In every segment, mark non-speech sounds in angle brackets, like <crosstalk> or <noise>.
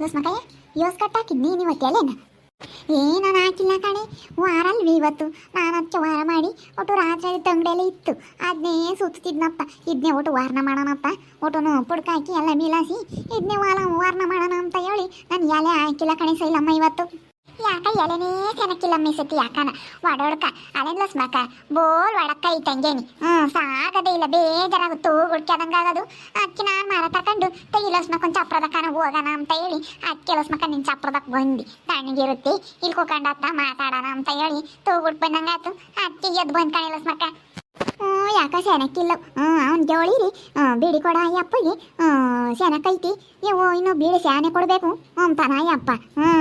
ಲಸ್ಮಕಾಯ ಯೋಸ್ ಕಟ್ಟಾಕಿದ್ನಿ ನೀವು ಅಲ್ಲೇನ? ಏ ನಾನು ಹಾಕಿಲ್ಲ ಕಣೆ, ವಾರಲ್ವಿ ಇವತ್ತು. ನಾನು ಅದಕ್ಕೆ ವಾರ ಮಾಡಿ, ಒಟ್ಟು ರಾತ್ರಿ ತಂಗಡಿಯಲ್ಲೇ ಇತ್ತು. ಅದನ್ನೇ ಸುತ್ತಿದ್ನಪ್ಪ. ಇದನ್ನೇ ಒಟ್ಟು ವಾರನ ಮಾಡೋಣಪ್ಪ. ಒಟ್ಟು ಪುಡ್ಕ ಹಾಕಿ, ಎಲ್ಲ ಮೀಲಾಸಿ ಇದನ್ನೇ ವಾಲ ವಾರನ ಮಾಡೋಣ ಅಂತ ಹೇಳಿ, ನಾನು ಎಲೆ ಹಾಕಿಲ್ಲ ಕಣೆ ಸೈಲಮ್ಮ ಇವತ್ತು. ಯಾಕ ಎಲೆನೇ ಚೆನ್ನಕ್ಕಿಲ್ಲ ಮೆಸತಿ ಯಾಕನ ಒಡೊಡ್ಕ ಅಲೆನ್ ಲಸ್ಮಕ ಬೋಲ್ ಒಡಕ್ಕ ಐತಂಗೇನಿ ಹ್ಞೂ ಸಾಗದೇ ಇಲ್ಲ ಬೇಜಾರಾಗುತ್ತು ಗುಡ್ಕ್ಯಾದಂಗಾಗದು ಅಕ್ಕಿ ನಾನು ಮರ ತಕೊಂಡು ತೆಗಿ ಲಸ್ಮಕ್ ಒಂದು ಚಪ್ರದಕ್ಕನ ಹೋಗೋಣ ಅಂತ ಹೇಳಿ ಅಕ್ಕಿ ಲಸ್ಮಕ ನಿನ್ನ ಚಪ್ರದಕ್ಕೆ ಬಂದು ತಣ್ಣಗಿರುತ್ತೆ ಇಲ್ಲಿ ಕೂಕೊಂಡತ್ತ ಮಾತಾಡೋಣ ಅಂತ ಹೇಳಿ ತೂಗುಡ್ ಬಂದಂಗಾತು ಅಕ್ಕಿಗೆ ಎದ್ದು ಬಂದು ಕಣೆ ಲಸ್ಮಕ ಹ್ಞೂ ಯಾಕ ಸೆನಕ್ಕಿಲ್ಲ ಹ್ಞೂ ಅವ್ನು ಜೋಳಿರಿ ಬೀಡಿ ಕೊಡ ಅಪ್ಪಗೆ ಸೆನಕೈತಿ ಇವು ಇನ್ನು ಬೀಡಿ ಶ್ಯಾನೆ ಕೊಡಬೇಕು. ಅಂತಾನ ಹ್ಮ್. ಹ್ಞೂ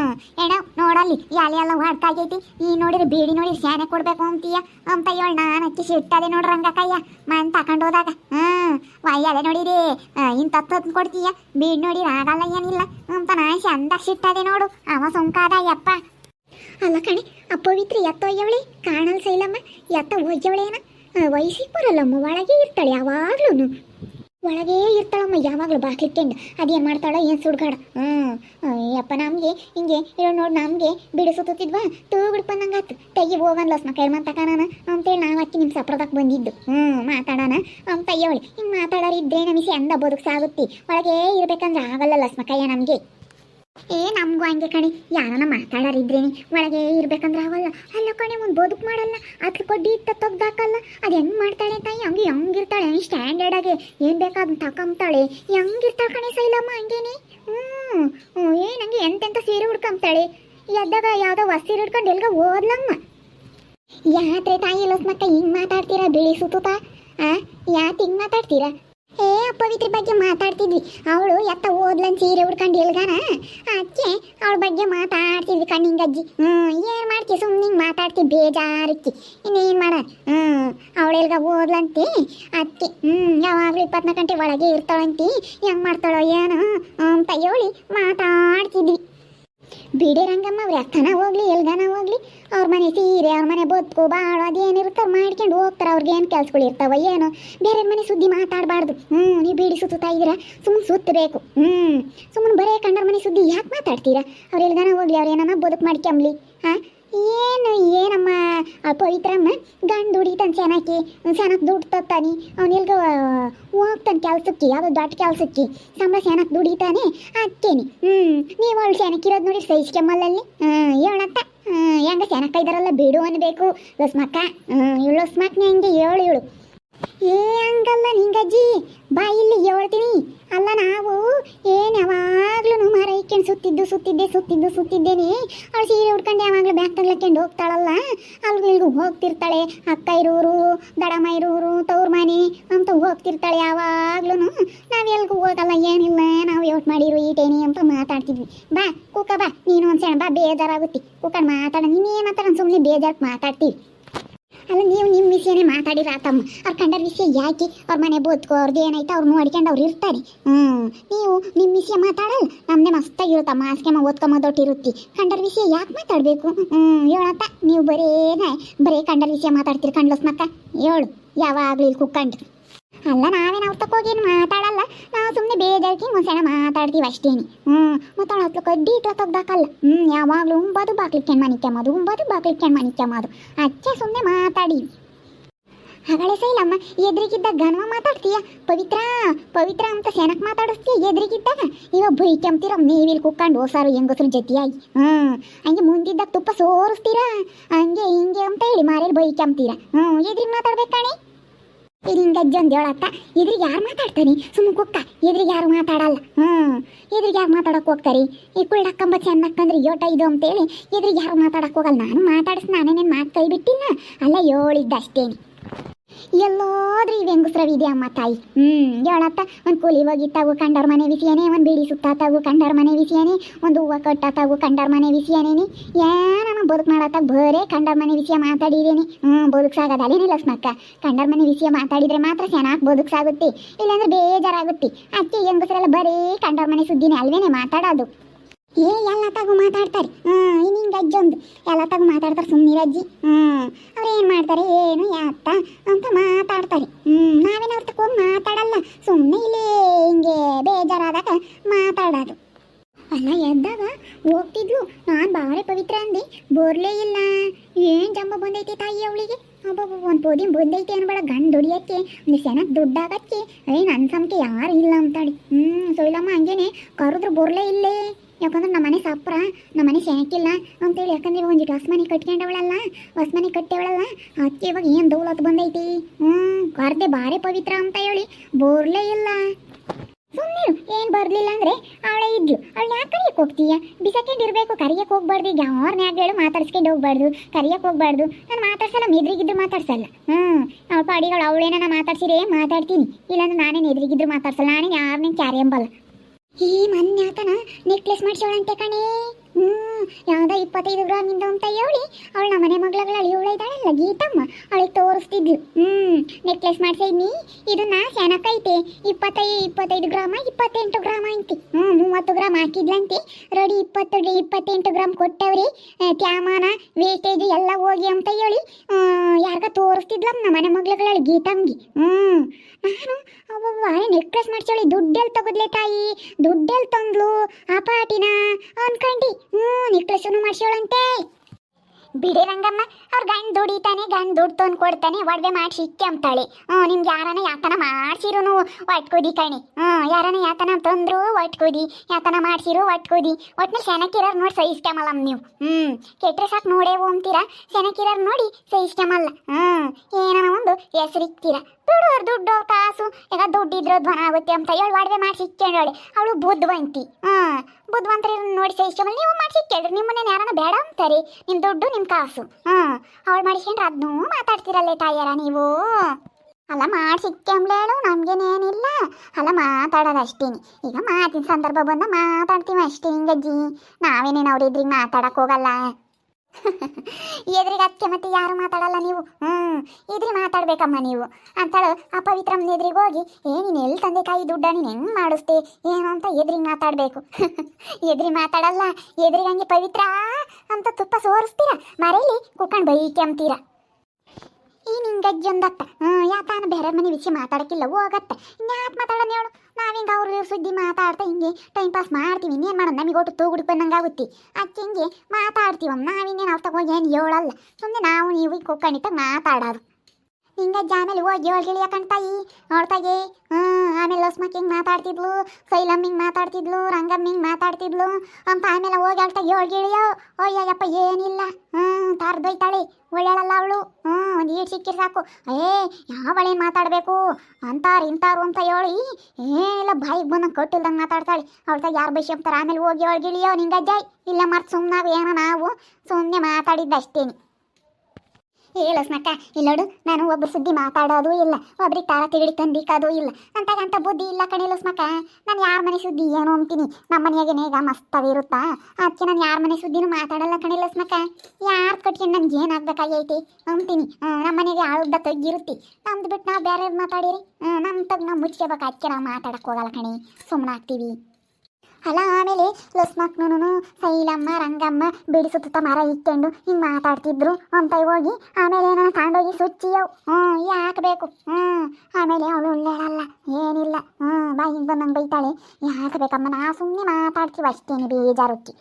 ಎಣ ನೋಡಲ್ಲಿ, ಯಾಲೆ ಎಲ್ಲ ಹೊಡ್ಕಾಗೈತಿ ಈ ನೋಡಿರಿ ಬೀಡಿ ನೋಡಿ ಶ್ಯಾನೆ ಕೊಡಬೇಕು ಅಂತೀಯ. ಅಂತ ಹೇಳಿ ನಾನು ಹಚ್ಚಿ ಸಿಟ್ಟದೆ ನೋಡ್ರಿ ಕಯ್ಯ ಮನ್ ತಕೊಂಡು ಹೋದಾಗ. ಹ್ಞೂ ವಯ್ಯಲೆ ನೋಡಿರಿ. ತತ್ ಕೊಡ್ತೀಯ. ಬೀಡಿ ನೋಡಿ ಆಗಲ್ಲ ಏನಿಲ್ಲ. ಅಂತ ನಾ ಚಂದ ಸಿಟ್ಟದೆ ನೋಡು. ಅವ ಸೊಂಕಾದ ಯಪ್ಪ. ಅಲ್ಲ ಕಣೆ ಅಪ್ಪವಿತ್ರಿ ಎತ್ತ ಒಯ್ಯವಳೆ ಕಾಣಲ್ ಸೈಲಮ್ಮ, ಎತ್ತ ಒಯ್ಯವಳೇನ ವಯಸ್ಸಿಗೆ ಬರಲ್ಲಮ್ಮ, ಒಳಗೆ ಇರ್ತಾಳೆ ಯಾವಾಗ್ಲೂ ಒಳಗೆ ಇರ್ತಾಳಮ್ಮ, ಯಾವಾಗಲೂ ಬಾಕ್ಲಿಕ್ಕೆಂಡು ಅದೇನು ಮಾಡ್ತಾಳ ಏನು ಸುಡ್ಗಾಡ. ಹ್ಞೂ ಅಪ್ಪ ನಮಗೆ ಹಿಂಗೆ, ಇರೋ ನೋಡಿ ನಮಗೆ ಬಿಡಿಸುತ್ತಿದ್ವಾ ತೂ ತೂ ಬಿಡ್ಪಂದಂಗಾತು ತೆಗಿ ಹೋಗನ್ಲಸ್ ನಾ ಕೈರ್ಮಂತ ತಕಾನ ಅಂತೇಳಿ ನಾವು ಅಕ್ಕಿ ನಿಮ್ಮ ಸಪ್ರದಕ್ಕೆ ಬಂದಿದ್ದು. ಹ್ಞೂ ಮಾತಾಡೋಣ. ಅವ್ನ ಅಯ್ಯವಳಿ ಹಿಂಗೆ ಮಾತಾಡೋರು ಇದ್ದರೆ ನಮಗೆ ಅಂದ ಬದುಕು ಸಾಗುತ್ತಿ. ಒಳಗೆ ಇರ್ಬೇಕಂದ್ರೆ ಆಗಲ್ಲ ಕೈಯ ನಮಗೆ. ಏ, ನಮಗೂ ಹಂಗೆ ಕಣಿ. ಯಾರನ್ನ ಮಾತಾಡೋರಿದ್ರೇನಿ? ಒಳಗೆ ಇರ್ಬೇಕಂದ್ರೆ ಆಗಲ್ಲ ಅಲ್ಲ ಕಣಿ, ಒಂದು ಬದುಕು ಮಾಡಲ್ಲ. ಅದ್ರ ಕೊಡ್ಡಿ ಇತ್ತ ತೆಗ್ದಾಕಲ್ಲ. ಅದು ಹೆಂಗೆ ಮಾಡ್ತಾಳೆ ತಾಯಿ? ಹಂಗೆ ಹೆಂಗಿರ್ತಾಳೆ? ಸ್ಟ್ಯಾಂಡರ್ಡ್ ಆಗಿ ಏನು ಬೇಕಾದ್ ತಕೊಂತಾಳೆ ಹೆಂಗಿರ್ತಾಳೆ ಕಣಿ ಸೈಲಮ್ಮ ಹಂಗೇನಿ? ಹ್ಞೂ ಹ್ಞೂ ಏ, ನಂಗೆ ಎಂತೆಂಥ ಸೀರೆ ಹುಡ್ಕೊಂತಾಳೆ ಎದ್ದಾಗ ಯಾವುದೋ ಹೊಸ ಸೀರೆ ಹಿಡ್ಕೊಂಡು ಎಲ್ಗ ಓದ್ಲಮ್ಮ ಯಾತ್ರೆ ತಾಯಿ ಲಸ್ಮಕ್ಕ ಹಿಂಗೆ ಮಾತಾಡ್ತೀರಾ ಬಿಳಿ ಸುತ್ತುತ್ತಾ ಆ, ಯಾತ್ ಹಿಂಗೆ ಮಾತಾಡ್ತೀರಾ? ಏ, ಅಪವಿತ್ರ ಬಗ್ಗೆ ಮಾತಾಡ್ತಿದ್ವಿ. ಅವಳು ಎತ್ತ ಓದ್ಲನ್ ಸೀರೆ ಉಡ್ಕೊಂಡು ಇಲ್ಗಾನ ಅದಕ್ಕೆ ಅವಳ ಬಗ್ಗೆ ಮಾತಾಡ್ತಿದ್ವಿ ಕಣ್ಣಿಂಗಜ್ಜಿ. ಹ್ಞೂ ಏನು ಮಾಡ್ತಿ? ಸುಮ್ಮನೆ ಹಿಂಗೆ ಮಾತಾಡ್ತಿ, ಬೇಜಾರಿಕ್ಕಿ. ಇನ್ನೇನು ಮಾಡ? ಹ್ಞೂ ಎಲ್ಗ ಓದ್ಲಂತಿ? ಅದಕ್ಕೆ ಹ್ಞೂ ಯಾವಾಗಲೂ ಇಪ್ಪತ್ನಾಲ್ಕು ಗಂಟೆ ಒಳಗೆ ಇರ್ತಾಳಂತಿ. ಹೆಂಗೆ ಮಾಡ್ತಾಳೋ ಏನು ಅಂತ ಹೇಳಿ ಮಾತಾಡ್ತಿದ್ವಿ. ಬಿಡಿ ರಂಗಮ್ಮ ಅವ್ರು ಎತ್ತನ ಹೋಗ್ಲಿ, ಎಲ್ಗನ ಹೋಗ್ಲಿ. ಅವ್ರ ಮನೆ ಸೀರೆ, ಅವ್ರ ಮನೆ ಬದುಕು, ಬಾಳು, ಅದೇನಿರುತ್ತೋ ಮಾಡ್ಕೊಂಡು ಹೋಗ್ತಾರೆ, ಅವ್ರಿಗೆ ಏನು ಕೆಲ್ಸಗಳು ಇರ್ತಾವ ಏನು. ಬೇರೆ ಮನೆ ಸುದ್ದಿ ಮಾತಾಡಬಾರ್ದು. ಹ್ಞೂ ನೀವು ಬೀಡಿ ಸುತ್ತಾ ಇದ್ದೀರಾ? ಸುಮ್ಮನೆ ಸುತ್ತಬೇಕು. ಹ್ಞೂ ಸುಮ್ಮನೆ ಬರೇ ಕಂಡ್ರ ಮನೆ ಸುದ್ದಿ ಯಾಕೆ ಮಾತಾಡ್ತೀರಾ? ಅವ್ರು ಎಲ್ಗಾನ ಹೋಗ್ಲಿ, ಅವ್ರು ಏನನ್ನ ಬದುಕು ಮಾಡ್ಕೊಂಬ್ಲಿ, ಹಾಂ? ಏನು ಏನಮ್ಮ? ಆ ಪವಿತ್ರಮ್ಮ ಗಂಡು ದುಡಿತಾನೆ ಚೆನ್ನಾಗಿ ಚೆನ್ನಾಗಿ ದುಡ್ಡು ತತ್ತಾನೆ. ಅವನಿಲ್ಗ ಹೋಗ್ತಾನೆ ಕೆಲ್ಸಕ್ಕೆ, ಯಾವುದೋ ದೊಡ್ಡ ಕೆಲ್ಸಕ್ಕೆ. ಸಂಬಳ ಚೆನ್ನಾಗಿ ದುಡಿತಾನೆ, ಅಕ್ಕೇನಿ. ಹ್ಞೂ ನೀವು ಅವಳು ಚೆನ್ನಾಗಿರೋದು ನೋಡಿ ಸಹಿಸ್ಕೆಮ್ಮಲ್ಲಲ್ಲಿ ಹ್ಞೂ ಹೇಳತ್ತ. ಹೆಂಗ ಚೆನ್ನಾಗಿ ಕೈದಾರಲ್ಲ ಬಿಡು ಅನ್ಬೇಕು. ಲಸ್ಮಕ್ಕ ಹ್ಞೂ ಇವಳು ಲಸ್ಮಕ್ನೆ ಹಂಗೆ ಹೇಳು ಇವಳು ಏ, ಹಂಗಲ್ಲ ನಿಂಗಜ್ಜಿ. ಬಾ ಇಲ್ಲಿ, ಹೇಳ್ತೀನಿ. ಅಲ್ಲ ನಾವು ಏನು ಯಾವಾಗ್ಲೂ ಇಕ್ಕೊಂಡು ಸುತ್ತಿದ್ದು, ಸುತ್ತಿದ್ದೆ, ಸುತ್ತಿದ್ದು ಸುತ್ತಿದ್ದೇನೆ ಅವಳು ಸೀರೆ ಉಟ್ಕೊಂಡು ಯಾವಾಗಲೂ ಬ್ಯಾಗ್ ತಗ್ಲಕ್ಕೊಂಡು ಹೋಗ್ತಾಳಲ್ಲ? ಅಲ್ಗೂ ಇಲ್ಗೂ ಹೋಗ್ತಿರ್ತಾಳೆ. ಅಕ್ಕ ಇರೋರು, ದಡಮ್ಮ ಇರೋರು, ತವ್ರ ಮನೆ ಅಂತ ಹೋಗ್ತಿರ್ತಾಳೆ ಯಾವಾಗ್ಲೂ ನಾವು ಎಲ್ಗೂ ಹೋಗಲ್ಲ, ಏನಿಲ್ಲ, ನಾವು ಯೋಟ್ ಮಾಡಿರು ಈಟೇನಿ ಅಂತ ಮಾತಾಡ್ತಿದ್ವಿ. ಬಾ, ಕೂಕ ಬಾ, ನೀನು ಒಂದು ಸಣ್ಣ ಬಾ, ಬೇಜಾರಾಗುತ್ತೆ. ಕೂಕೊಂಡು ಮಾತಾಡ ನೀನೇನು ಮಾತಾಡ ಸುಮ್ಮನೆ ಬೇಜಾರಕ್ಕೆ ಮಾತಾಡ್ತೀವಿ ಅಲ್ಲ, ನೀವು ನಿಮ್ಮ ವಿಷಯನೇ ಮಾತಾಡಿರ ಆತಮ್ಮ. ಅವ್ರ ಕಂಡರ ವಿಷಯ ಯಾಕೆ? ಅವ್ರ ಮನೆ ಬದುಕು ಅವ್ರದ್ದು ಏನಾಯ್ತು ಅವ್ರು ನೋಡ್ಕೊಂಡು ಅವ್ರು ಇರ್ತಾರೆ. ಹ್ಞೂ ನೀವು ನಿಮ್ಮ ವಿಷಯ ಮಾತಾಡಲ್ಲ ನಮ್ಮದೇ ಮಸ್ತಾಗಿರುತ್ತಮ್ಮ ಹಾಸ್ಕೆಮ್ಮ ಓದ್ಕೊಂಬೋದೊಟ್ಟಿರುತ್ತಿ ಕಂಡರ ವಿಷಯ ಯಾಕೆ ಮಾತಾಡಬೇಕು? ಹ್ಞೂ ಹೇಳತ್ತ ನೀವು ಬರೇ ಬರೇ ಕಂಡರ ವಿಷಯ ಮಾತಾಡ್ತೀರಿ ಕಂಡ್ಲಸ್ ಮಕ್ಕ. ಹೇಳು, ಯಾವಾಗಲೂ ಇಲ್ಲಿ ಕುಕ್ಕಂಡು ಅಲ್ಲ, ನಾವೇನು ತಕ್ಕೋಗೇನು ಮಾತಾಡಲ್ಲ. ನಾವು ಸುಮ್ಮನೆ ಬೇಜಾರ್ಕಿ ಒಂದು ಸಣ್ಣ ಮಾತಾಡ್ತೀವಿ ಅಷ್ಟೇನಿ. ಹ್ಞೂ ಮತ್ತು ಹತ್ತು ಕಡ್ಡಿ ಇಟ್ಲ ತೆಗ್ದಾಕಲ್ಲ. ಹ್ಞೂ ಯಾವಾಗಲೂ ಉಂಬದು ಬಾಕ್ಲಿಕ್ಕೆ ಮನಿಕ್ಕೆಮ್ಮದು ಉಂಬದು ಬಾಕ್ಲಿಕ್ಕೆ ಮಾದು. ಅಚ್ಚೆ ಸುಮ್ಮನೆ ಮಾತಾಡಿ. ಹಗಳೆ ಸೈಲಮ್ಮ, ಎದುರಿಗಿದ್ದಾಗ ಗನ್ವ ಮಾತಾಡ್ತೀಯ? ಪವಿತ್ರ ಪವಿತ್ರ ಅಂತ ಸೆನಕ್ ಮಾತಾಡಿಸ್ತೀಯ ಎದುರಿಗಿದ್ದಾಗ? ಇವಾಗ ಬೈ ಕೆಮ್ತೀರ ನೀವಿಲ್ ಕುಕ್ಕೊಂಡು ಹೋಸಾರು ಹೆಂಗಸರು ಜೊತೆಯಾಗಿ. ಹ್ಞೂ ಹಂಗೆ ಮುಂದಿದ್ದಾಗ ತುಪ್ಪ ಸೋರಿಸ್ತೀರಾ? ಹಂಗೆ ಹಿಂಗೆ ಅಂತ ಹೇಳಿ ಮಾರೇಲಿ ಬೈ ಕೆಮ್ತೀರ? ಹ್ಞೂ ಎದ್ರಿಗೆ ಮಾತಾಡ್ಬೇಕಾಣೆ ಹಿಂಗೆ ಹೇಳತ್ತ. ಇದ್ರಿಗೆ ಯಾರು ಮಾತಾಡ್ತಾನೆ ಸುಮ್ಮನೆ ಕುಕ್ಕ. ಇದ್ರಿಗೆ ಯಾರು ಮಾತಾಡಲ್ಲ? ಹ್ಞೂ ಇದ್ರಿಗೆ ಯಾರು ಮಾತಾಡಕ್ಕೆ ಹೋಗ್ತಾರೆ? ಈ ಕುಳ್ಳಕ್ಕಂಬ ಚೆನ್ನಕ್ಕಂದ್ರೆ ಯೋಟ ಇದು ಅಂತೇಳಿ ಇದ್ರಿಗೆ ಯಾರು ಮಾತಾಡಕ್ಕೆ ಹೋಗಲ್ಲ. ನಾನು ಮಾತಾಡಿಸ್, ನಾನೇನೇನು ಮಾತು ಕೈ ಬಿಟ್ಟಿಲ್ಲ ಅಲ್ಲ ಹೇಳಿದ್ದ ಎಲ್ಲೋದ್ರಿ ಈ ಹೆಂಗಸ್ರವ್ ಇದೆ ಅಮ್ಮ ತಾಯಿ? ಹ್ಮ್. ಹೇಳತ್ತ ಒಂದು ಕೂಲಿ ಹೋಗಿತ್ತಾವು ಕಂಡರ್ ಮನೆ ವಿಷಯನೇ ಒಂದು ಬೀಡಿ ಸುತ್ತಾತಾವು ಕಂಡರ್ ಮನೆ ವಿಷಯನೇ ಒಂದು ಹೂವು ಕಟ್ಟಾತಾಗು ಕಂಡರ್ ಮನೆ ವಿಷಯನೇನಿ. ಏನಮ್ಮ ಬದುಕು ಮಾಡತ್ತಾಗ ಬರೇ ಕಂಡರ್ ಮನೆ ವಿಷಯ ಮಾತಾಡಿದೇನಿ ಹ್ಞೂ ಬದುಕು ಲಕ್ಷ್ಮಕ್ಕ. ಕಂಡರ್ ಮನೆ ವಿಷಯ ಮಾತಾಡಿದ್ರೆ ಮಾತ್ರ ಚೆನ್ನಾಗಿ ಬದುಕು ಸಾಗುತ್ತೆ. ಇಲ್ಲಾಂದ್ರೆ ಬೇಜಾರಾಗುತ್ತೆ. ಅಕ್ಕಿ ಹೆಂಗಸ್ರೆಲ್ಲ ಬರೀ ಕಂಡರ್ ಮನೆ ಸುದ್ದಿನೇ ಅಲ್ವೇನೆ ಮಾತಾಡೋದು. ಏ, ಎಲ್ಲ ತಗು ಮಾತಾಡ್ತಾರೆ. ಹ್ಮ್ ಇನ್ನು ಹಿಂಗೆ ಅಜ್ಜೊಂದು ಎಲ್ಲ ತಗು ಮಾತಾಡ್ತಾರೆ ಸುಮ್ಮನೆ ಅಜ್ಜಿ. ಹ್ಮ್, ಅವ್ರು ಏನು ಮಾಡ್ತಾರೆ? ಏನು ಯಾತ್ತ ಅಂತ ಮಾತಾಡ್ತಾರೆ. ಹ್ಞೂ ನಾವೇನು ಅವ್ರ ತಕ್ಕ ಮಾತಾಡಲ್ಲ. ಸುಮ್ಮನೆ ಇಲ್ಲಿ ಹಿಂಗೆ ಬೇಜಾರಾದಾಗ ಮಾತಾಡೋದು. ಅಲ್ಲ, ಎದ್ದಾಗ ಹೋಗ್ತಿದ್ಲು. ನಾನು ಬಾರೆ ಪವಿತ್ರ ಅಂದೆ. ಬೋರ್ಲೇ ಇಲ್ಲ. ಏನು ಜಂಬ ಬಂದೈತಿ ತಾಯಿ ಅವಳಿಗೆ? ಒಬ್ಬೊಬ್ಬ ಒಂದು ಪೋದಿ ಬಂದೈತಿ ಅನ್ಬೇಡ. ಗಂಡು ದುಡಿಯಕ್ಕೆ, ಒಂದು ಸೆನಕ್ ದುಡ್ಡಾಗಕ್ಕೆ. ಏ ನನ್ನ ಸಮಕೆ ಯಾರು ಇಲ್ಲ ಅಂತಾಡಿ ಹ್ಞೂ ಸೊಯ್ಲಮ್ಮ ಹಂಗೇನೆ. ಕರೆದ್ರು ಬೋರ್ಲೇ ಇಲ್ಲೇ. ಯಾಕಂದ್ರೆ ನಮ್ಮ ಮನೆ ಸಪ್ರ, ನಮ್ಮ ಮನೆ ಸೆನಕ್ಕಿಲ್ಲ ಅಂತೇಳಿ ಯಾಕಂದ್ರೆ ಒಂದಿಟ್ಟು ಹೊಸ ಮನೆ ಕಟ್ಕೊಂಡವಳಲ್ಲ ಹೊಸ ಮನೆ ಕಟ್ಟೇವಳಲ್ಲ, ಅದಕ್ಕೆ ಇವಾಗ ಏನು ದೌಲತ್ ಬಂದೈತಿ? ಹ್ಞೂ ಕರ್ದೆ ಭಾರಿ ಪವಿತ್ರ ಅಂತ ಹೇಳಿ ಬೋರ್ಲೇ ಇಲ್ಲ. ಸುಮ್ಮನೆ ಏನು ಬರಲಿಲ್ಲ ಅಂದರೆ ಅವಳೇ ಇದ್ಲು. ಅವಳು ಯಾಕೆ ಕರಿಯಕ್ಕೆ ಹೋಗ್ತೀಯ? ಬಿಸಕೊಂಡು ಇರಬೇಕು ಕರಿಯಕ್ಕೆ ಹೋಗ್ಬಾರ್ದು. ಈಗ ಯಾರನ್ನ ಹೇಳು ಮಾತಾಡ್ಸ್ಕೊಂಡು ಹೋಗ್ಬಾರ್ದು ಕರಿಯಕ್ಕೆ ಹೋಗ್ಬಾರ್ದು. ನಾನು ಮಾತಾಡ್ಸಲ್ಲ ಎದುರಿಗಿದ್ರು ಮಾತಾಡ್ಸಲ್ಲ. ಹ್ಞೂ ಅವಳ ಪಾಡಿಗಳು ಅವಳೇನ ಮಾತಾಡ್ಸಿರೇ ಮಾತಾಡ್ತೀನಿ. ಇಲ್ಲಾಂದ್ರೆ ನಾನೇನು ಎದುರಿಗಿದ್ರು ಮಾತಾಡ್ಸಲ್ಲ, ನಾನೇನು ಯಾರನ್ನೇ ಕ್ಯಾರಿ ಎಂಬಲ್ಲ ಈ ಮೊನ್ನೆ ಆತನ ನೆಕ್ಲೆಸ್ ಮಾಡಿಸೋಳಂತೆ ಕಣೇ ಹ್ಞೂ ಯಾವ್ದೋ ಇಪ್ಪತ್ತೈದು ಗ್ರಾಮಿಂದ ಅಂತ ಹೇಳಿ ಅವಳು ನಮ್ಮ ಮನೆ ಮಗಳ ಇವಳ ಇದ್ದಾಳಲ್ಲ, ಗೀತಮ್ಮ? ಅವಳಿಗೆ ತೋರಿಸ್ತಿದ್ಲು. ಹ್ಮ್ ನೆಕ್ಲೆಸ್ ಮಾಡ್ಸೈನಿ ಇದನ್ನ ಸೆನಕೈತೆ ಇಪ್ಪತ್ತೈದು ಇಪ್ಪತ್ತೈದು ಗ್ರಾಮ, ಇಪ್ಪತ್ತೆಂಟು ಗ್ರಾಮ ಐತಿ ಹ್ಮ್, ಮೂವತ್ತು ಗ್ರಾಮ್ ಹಾಕಿದ್ಲಂತೆ. ರೆಡಿ ಇಪ್ಪತ್ತು ಇಪ್ಪತ್ತೆಂಟು ಗ್ರಾಮ್ ಕೊಟ್ಟವ್ರಿ. ತ್ಯಾಮಾನ ವೇಸ್ಟೇಜ್ ಎಲ್ಲ ಹೋಗಿ ಅಂತ ಹೇಳಿ ಯಾರ್ಗ ತೋರಿಸ್ತಿದ್ಲಮ್ಮ ನಮ್ಮ ಮನೆ ಮಗ್ಳುಗಳಲ್ಲಿ ಗೀತಮ್ಗೆ. ಹ್ಮ್, ನಾನು ಅವ್ವ ನೆಕ್ಲೆಸ್ ಮಾಡ್ಸೋಳಿ ದುಡ್ಡೆಲ್ಲಿ ತಗದ್ಲೆ ತಾಯಿ ದುಡ್ಡೆಲ್ಲಿ ತಂದ್ಲು ಆ ಪಾಟಿನ ಅನ್ಕಂಡಿ. ಹ್ಞೂ ನೆಕ್ಲೆಸ್ನು ಮಾಡ್ಸೋಳಂತೆ ಬಿಡಿ ರಂಗಮ್ಮ ಅವ್ರ ಗಂಡು ದುಡಿತಾನೆ, ಗಂಡು ದುಡ್ಡು ತಂದು ಕೊಡ್ತಾನೆ, ಒಡವೆ ಮಾಡಿ ಸಿಕ್ಕಿ ಅಂತಾಳೆ ಹ್ಞೂ, ನಿಮ್ಗೆ ಯಾರನ ಯಾತನ ಮಾಡ್ಸಿರು ಒಟ್ಕೋದಿ ಕಣಿ. ಹ್ಞೂ, ಯಾರನ ಯಾತನ ತಂದ್ರು? ಒಟ್ಕೋದಿ ಯಾತನ ಮಾಡ್ಸಿರು? ಒಟ್ಕೋದಿ ಒಟ್ನಲ್ಲಿ ಸೆನಕಿರೋರು ನೋಡಿ ಸಹಿಸ್ಕೊಂಬಲ್ಲಮ್ಮ ನೀವು. ಹ್ಞೂ ಕೆಟ್ಟರೆ ಸಾಕು ನೋಡೇವು ಅಂತೀರಾ ಸೆನಕಿರೋರು ನೋಡಿ ಸಹಿಸ್ಕೊಂಬಲ್ಲ ಹ್ಞೂ, ಏನನ ಒಂದು ಹೆಸರಿಕ್ತೀರ? ದುಡ್ಡೋರು ದುಡ್ಡು ಕಾಸು ಈಗ ದುಡ್ಡಿದ್ರು ಧ್ವನ ಆಗುತ್ತೆ ಅಂತ ಹೇಳಿ ಒಡವೆ ಮಾಡಿಸಿ ಕೇಳಿ ಅವಳು ಬುದ್ಧವಂತಿ ಹಾಂ ಬುದ್ಧಿವಂತರಿ ನೋಡಿ ಸಹಿಸ್ಕೊಂಬಲ್ಲ ನೀವು ಮಾಡಿಸಿ ಸಿಕ್ಕೇಳ್ರಿ. ನಿಮ್ಮನೆ ಯಾರನ್ನ ಬೇಡ ಅಂತಾರೆ. ನಿಮ್ಮ ದುಡ್ಡು ನಿಮ್ಮ ಕಾಸು. ಹಾಂ, ಅವಳು ಮಾಡಿಸ್ಕೊಂಡ್ರೆ ಅದನ್ನೂ ಮಾತಾಡ್ತಿರಲ್ಲೇ ತಾಯಿಯರ ನೀವು. ಅಲ್ಲ, ಮಾಡಿ ಸಿಕ್ಕಂಬ್ಲೇಳು ನಮ್ಗೇನೇನಿಲ್ಲ. ಅಲ್ಲ ಮಾತಾಡೋದು ಅಷ್ಟೇನಿ ಈಗ ಮಾತಿನ ಸಂದರ್ಭ ಬಂದ ಮಾತಾಡ್ತೀವಿ ಅಷ್ಟೇ, ಹಿಂಗಜ್ಜಿ. ನಾವೇನೇನು ಅವ್ರು ಇದ್ರಿಗೆ ಮಾತಾಡಕ್ ಹೋಗಲ್ಲ. <laughs> ಎದ್ರಿಗೆ ಮತ್ತೆ ಯಾರು ಮಾತಾಡಲ್ಲ ನೀವು? ಹ್ಞೂ ಇದ್ರಿ ಮಾತಾಡ್ಬೇಕಮ್ಮ ನೀವು. ಅಂತಾಳು ಆ ಪವಿತ್ರಮ್ಮನ ಎದುರಿಗೆ ಹೋಗಿ, ಏ, ನೀನು ಎಲ್ಲಿ ತಂದೆ ತಾಯಿ ದುಡ್ಡ, ನೀನು ಹೆಂಗೆ ಮಾಡಿಸ್ತಿ? ಏನು ಅಂತ ಎದುರಿಗೆ ಮಾತಾಡಬೇಕು. <laughs> ಎದ್ರಿ ಮಾತಾಡಲ್ಲ ಎದ್ರಿಗಂಗೆ ಪವಿತ್ರ ಅಂತ ತುಪ್ಪ ಸೋರಿಸ್ತೀರಾ? ಮರೇಲಿ ಕುಕ್ಕಂಡು ಬೈಕೆ ಈ ನಿಂಗೆ ಅಂದತ್ತ. ಹ್ಞೂ ಯಾತಾನ ಬೇರೆ ಮನೆ ವಿಷಯ ಮಾತಾಡಕ್ಕಿಲ್ಲ, ಹೋಗತ್ತೆ. ಇನ್ಯಾಕೆ ಮಾತಾಡೋಣ ಹೇಳು? ನಾವು ಹಿಂಗೆ ಅವ್ರ ಸುದ್ದಿ ಮಾತಾಡ್ತಾ ಹಿಂಗೆ ಟೈಮ್ ಪಾಸ್ ಮಾಡ್ತೀವಿ. ಇನ್ನೇನು ಮಾಡೋದು? ನಮಗೆ ಒಟ್ಟು ತೂ ಬಂದಂಗೆ ಆಗುತ್ತೆ. ಹಿಂಗೆ ಮಾತಾಡ್ತೀವಮ್ಮ. ನಾವಿನ್ನೇನು ಅವ್ರ ತಗೋ ಏನು ಹೇಳಲ್ಲ. ಸುಮ್ಮನೆ ನಾವು ನೀವು ಕುಕ್ಕಣಿತ ಮಾತಾಡೋದು. ಹಿಂಗೆ ಜಾಮೇಲೆ ಹೋಗಿ ಹೋಗಿ ಕಣ್ತಾಯಿ ನೋಡ್ತಾಗೆ ಹ್ಞೂ ಆಮೇಲೆ ಲಸ್ಮಕ್ ಹಿಂಗೆ ಮಾತಾಡ್ತಿದ್ಲು, ಸೈಲಮ್ ಹಿಂಗೆ ಮಾತಾಡ್ತಿದ್ಲು ರಂಗಮ್ಮ ಹಿಂಗೆ ಮಾತಾಡ್ತಿದ್ಲು. ಅಂತ ಆಮೇಲೆ ಹೋಗಿ ಹೇಳ್ತಾ ಏಳು ಗಿಳಿಯೋ ಅಯ್ಯಯ್ಯಪ್ಪ, ಏನಿಲ್ಲ. ಹ್ಞೂ ತಾರ್ದೊಯ್ತಾಳೆ ಒಳ್ಳೇಳಲ್ಲ ಅವಳು. ಹ್ಞೂ ಒಂದು ಈಟ್ ಸಿಕ್ಕಿರ್ ಸಾಕು. ಏ, ಯಾವಳೇನು ಮಾತಾಡಬೇಕು? ಅಂತಾರು, ಇಂತಾರು ಅಂತ ಹೇಳಿ, ಏನಿಲ್ಲ, ಬಾಯಿಗೆ ಬಂದಂಗೆ ಕೊಟ್ಟಿಲ್ದಂಗೆ ಮಾತಾಡ್ತಾಳೆ. ಅವಳ್ತಾಗ ಯಾರು ಬೈಸಿ ಅಂತಾರೆ ಆಮೇಲೆ ಹೋಗಿ ಏಳು ಗಿಳಿಯೋ ನಿಂಗಜ್ಜಾಯ್. ಇಲ್ಲ ಮರ್ತು ಸುಮ್ಮನಾಗ ಏನೋ ನಾವು ಸುಮ್ಮನೆ ಮಾತಾಡಿದ್ದಷ್ಟೇನೆ. ಹೇಳಸ್ನಕ್ಕ ಇಲ್ಲೋಡು ನಾನು ಒಬ್ಬರು ಸುದ್ದಿ ಮಾತಾಡೋದು ಇಲ್ಲ, ಒಬ್ರಿಗೆ ತಾರ ತಿಳಿ ತಂದಿಕ್ಕೋದು ಇಲ್ಲ. ಅಂತಾಗಂತ ಬುದ್ಧಿ ಇಲ್ಲ ಕಣಿಲಸ್ನಕ್ಕ ನಾನು ಯಾರ ಮನೆ ಸುದ್ದಿ ಏನು ಅಂತೀನಿ? ನಮ್ಮ ಮನೆಯಾಗೆ ನೇಗ ಮಸ್ತವಿರುತ್ತಾ? ಅದಕ್ಕೆ ನಾನು ಯಾರ ಮನೆ ಸುದ್ದಿನೂ ಮಾತಾಡಲ್ಲ ಕಣಿಲಸ್ನಕ್ಕ ಯಾರು ಕಟ್ಕೊಂಡು ನನ್ಗೆ ಏನಾಗಬೇಕಾಗೈತಿ ಅಂತೀನಿ. ನಮ್ಮ ಮನೆಗೆ ಆಳುದ್ದ ತಗ್ಗಿರುತ್ತಿ. ನಮ್ದು ಬಿಟ್ಟು ನಾವು ಬೇರೆ ಮಾತಾಡಿರಿ. ನಮ್ಮ ತಗ್ ನಾವು ಮುಚ್ಕೋಬೇಕು ಅದಕ್ಕೆ ನಾವು ಮಾತಾಡಕ್ಕೆ ಹೋಗಲ್ಲ ಕಣಿ. ಸುಮ್ಮನೆ ಆಗ್ತೀವಿ ಅಲ್ಲ, ಆಮೇಲೆ ಲಸ್ಮಕ್ನು ಸೈಲಮ್ಮ, ರಂಗಮ್ಮ ಬಿಡಿ ಸುತ್ತ ಮರ ಇಟ್ಕೊಂಡು ಹಿಂಗೆ ಮಾತಾಡ್ತಿದ್ರು ಅಂತ ಹೋಗಿ, ಆಮೇಲೆ ಏನೋ ತಗೊಂಡೋಗಿ ಸುಚ್ಚಿಯವು. ಹ್ಞೂ ಯಾಕಬೇಕು ಹ್ಞೂ ಆಮೇಲೆ ಅವಳು ಒಳ್ಳೆಯಲ್ಲ ಏನಿಲ್ಲ. ಹ್ಞೂ ಬಾ, ಹಿಂಗೆ ಬಂದಂಗೆ ಬೈತಾಳೆ. ಯಾಕಬೇಕಮ್ಮ ನಾ ಸುಮ್ಮನೆ ಮಾತಾಡ್ತೀವಿ ಅಷ್ಟೇನೆ ಬೇಜಾರುಕ್ಕಿ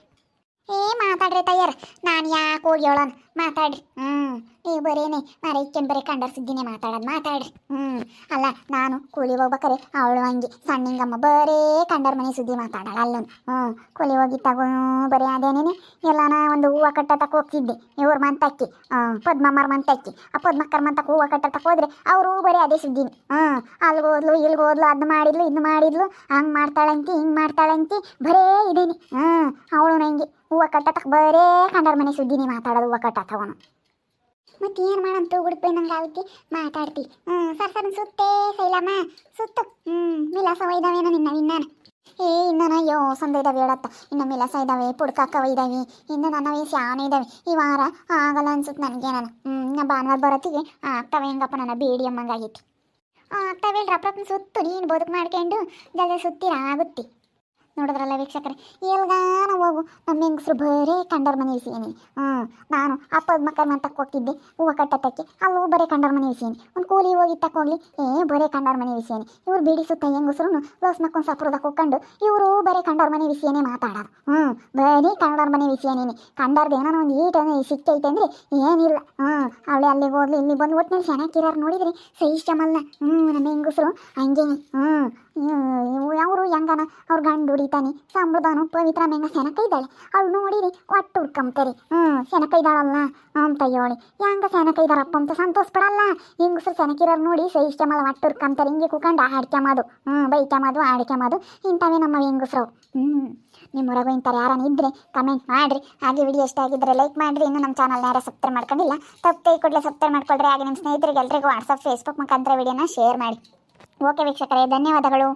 ಏ, ಮಾತಾಡ್ರಿ ತಯ್ಯರ್, ನಾನು ಯಾಕೆ ಹೋಗಿ ಹೇಳೋಣ ಮಾತಾಡ್ರಿ. ಹ್ಮ್, ನೀವು ಬರೇನೆ ಮಾರ ಇಕ್ಕೇನು ಬರೀ ಕಂಡರ್ ಸುದ್ದಿನೇ ಮಾತಾಡೋದು, ಮಾತಾಡ್ರಿ. ಹ್ಮ್, ಅಲ್ಲ ನಾನು ಕೂಲಿ ಹೋಗ್ಬೇಕಾರೆ ಅವಳು ಹಂಗೆ ಸಣ್ಣಿಂಗಮ್ಮ ಬರೇ ಕಂಡರ್ ಮನೆ ಸುದ್ದಿ ಮಾತಾಡಲ್ಲ ಅಲ್ಲೂ ಹ್ಞೂ ಕೂಲಿ ಹೋಗಿ ತಗೋ ಬರೀ ಅದೇನೇನೆ ಎಲ್ಲಾನ ಒಂದು ಹೂವು ಕಟ್ಟತಕ್ಕೆ ಹೋಗ್ತಿದ್ದೆ. ಇವ್ರ ಮಂತಕ್ಕಿ ಪದ್ಮಮ್ಮರ ಮಂತಕ್ಕಿ. ಆ ಪದ್ಮಕ್ಕರ ಮಂತಕ್ಕೆ ಹೂವು ಕಟ್ಟತಕ್ಕೆ ಹೋದ್ರೆ ಅವರು ಬರೀ ಅದೇ ಸುದ್ದಿನಿ. ಹ್ಞೂ ಅಲ್ಲಿಗೆ ಹೋದ್ಲು ಇಲ್ಲಿಗೆ ಹೋದ್ಲು, ಅದು ಮಾಡಿದ್ಲು, ಇದ್ ಮಾಡಿದ್ಲು, ಹಂಗೆ ಮಾಡ್ತಾಳಂತಿ, ಹಿಂಗೆ ಮಾಡ್ತಾಳಂತಿ, ಬರೇ ಇದೇನಿ. ಹ್ಞೂ ಅವಳು ನಂಗೆ ಹೂವು ಕಟ್ಟತಕ್ಕೆ ಬರೇ ಕಂಡರ್ ಮನೆ ಸುದ್ದಿನಿ ಮಾತಾಡೋದು, ಹೂವು ಕಟ್ಟತವನು ಮತ್ತೆ ಏನು ಮಾಡಂತ ತೂಗುಡ್ಪೆ ನಂಗೆ ಆಗುತ್ತೆ? ಮಾತಾಡ್ತಿ. ಹ್ಞೂ ಸರ್ ಸರ್, ಸುತ್ತೇ ಸೈಲಮ್ಮ. ಸುತ್ತು. ಹ್ಞೂ ವಿಲಾಸ ಒಯ್ದಾವೇನೋ ನಿನ್ನ ವಿನ್ನಾನ ಏ ಇನ್ನು ಅಯ್ಯೋ, ಸಂದ ಇದಾವೆ ಹೇಳತ್ತ. ಇನ್ನು ಮಿಲಾಸ ಇದಾವೆ ಪುಡ್ಕಕ್ಕವ ಇದಾವೆ ಇನ್ನು ವಯಸ್ಸು ಯಾನೇ ಇದಾವೆ. ಈ ವಾರ ಆಗಲ್ಲ ಅನ್ಸುತ್ತೆ ನನಗೆ, ನಾನು. ಹ್ಞೂ ಭಾನುವಾರ ಬರತ್ತಿಗೆ ಆಗ್ತವೆ ಹೆಂಗಪ್ಪ, ನನ್ನ ಬೇಡಿ ಅಮ್ಮಂಗಾಗೈತಿ. ಆಗ್ತವೆ ರಪ್ರಪ್ನ ಸುತ್ತು. ನೀನು ಬದುಕು ಮಾಡ್ಕೊಂಡು ಜಲ್ದಿ ಸುತ್ತಿರ, ಆಗುತ್ತೆ. ನೋಡಿದ್ರಲ್ಲ ವೀಕ್ಷಕರೇ? ಎಲ್ಗಾನ ಹೋಗು. ನಮ್ಮ ಹೆಂಗಸ್ರು ಬರೇ ಕಂಡರ್ ಮನೆ ವಿಸಿಯೇನಿ ಹ್ಞೂ ನಾನು ಅಪ್ಪದ ಮಕ್ಕಳ ಮಂತಕ್ಕೆ ಹೋಗ್ತಿದ್ದೆ. ಹೂವು ಕಟ್ಟತ್ತಕ್ಕೆ. ಅಲ್ಲೂ ಬರೀ ಕಂಡರ್ ಮನೆ ವಿಸಿಯೇನಿ ಒಂದು ಕೂಲಿ ಹೋಗಿ ಹೋಗ್ಲಿ. ಏ, ಬರೀ ಕಂಡರ್ ಮನೆ ವಿಸಿಯೇನಿ ಇವ್ರು ಬಿಡಿ ಸುತ್ತ ಹೆಂಗಸ್ರು ಲೋಸ್ ಮಕ್ಕೊಂದು ಸಪ್ರದಾಗ ಹೋಗ್ಕೊಂಡು ಇವರು ಬರೀ ಕಂಡರ್ ಮನೆ ವಿಷಯನೇ ಮಾತಾಡೋದು. ಹ್ಞೂ, ಬರೀ ಕಂಡರ್ ಮನೆ ವಿಷಯನೇನೆ ಕಂಡರ್ದು ಏನೋ ಒಂದು ಈಟ್ ಸಿಕ್ಕೈತೆ ಅಂದ್ರೆ ಏನಿಲ್ಲ. ಹ್ಞೂ, ಅವಳೆ ಅಲ್ಲಿಗೆ ಹೋಗ್ಲಿ ಇಲ್ಲಿ ಬಂದು ಒಟ್ಟಿನಲ್ಲಿ ಚೆನ್ನಾಗಿರೋರು ನೋಡಿದ್ರಿ? ಸಹಿಷ್ಟಮಲ್ಲ ಹ್ಞೂ, ನಮ್ಮ ಹೆಂಗಸ್ರು ಹಂಗೇನೆ. ಹ್ಞೂ ಅವರು ಹೆಂಗನ? ಅವ್ರ ಗಂಡು ಹೊಡಿತಾನೆ ಸಂಬಳದವನು ಪವಿತ್ರ ಮೆಂಗ ಸೆನಕ ಇದ್ದಾಳೆ ಅವಳು ನೋಡಿರಿ ಒಟ್ಟು ಹುಡ್ಕೊಂತಾರೆ ಹ್ಞೂ ಸೆನಕ ಇದ್ದಾಳಲ್ಲ ಅಂತ ಹೇಳಿ ಹೆಂಗ ಸೆನಕ ಇದ್ದಾರಪ್ಪ ಅಂತ ಸಂತೋಷ ಪಡಲ್ಲ ಹೆಂಗಸ್ರು ಸೆನಕಿರೋರು ನೋಡಿ ಸಹಿಷ್ಟಮಲ್ಲ ಒಟ್ಟು ಹುಡ್ಕೊಂತಾರೆ ಹಿಂಗೆ ಕೂಕೊಂಡು ಆಡ್ಕ್ಯಮದು ಹ್ಞೂ ಬೈಕ್ಯಮದು ಆಡ್ಕ್ಯಮದು ಇಂಥವೇ ನಮ್ಮ ಹೆಂಗಸ್ರು. ಹ್ಞೂ ನಿಮ್ಮ ಹೊರಗು ಇಂಥವ್ರು ಯಾರನ್ನ ಇದ್ದರೆ ಕಮೆಂಟ್ ಮಾಡಿರಿ. ಹಾಗೆ ವಿಡಿಯೋ ಇಷ್ಟ ಆಗಿದ್ದರೆ ಲೈಕ್ ಮಾಡಿರಿ. ಇನ್ನು ನಮ್ಮ ಚಾನಲ್ನ ಯಾರು ಸಬ್ಸ್ಕ್ರೈಬ್ ಮಾಡ್ಕೊಂಡಿಲ್ಲ, ತಪ್ಪು ಕೈ ಕೂಡಲೇ ಸಬ್ಸ್ಕ್ರೈಬ್ ಮಾಡ್ಕೊಳ್ರಿ. ಹಾಗೆ ನಿಮ್ಮ ಸ್ನೇಹಿತರಿಗೆ, ಎಲ್ರಿಗೂ ವಾಟ್ಸಪ್ ಫೇಸ್ಬುಕ್ ಮುಖಾಂತರ ವಿಡಿಯೋನ ಶೇರ್ ಮಾಡಿ. ಓಕೆ ವೀಕ್ಷಕರೇ ಧನ್ಯವಾದಗಳು.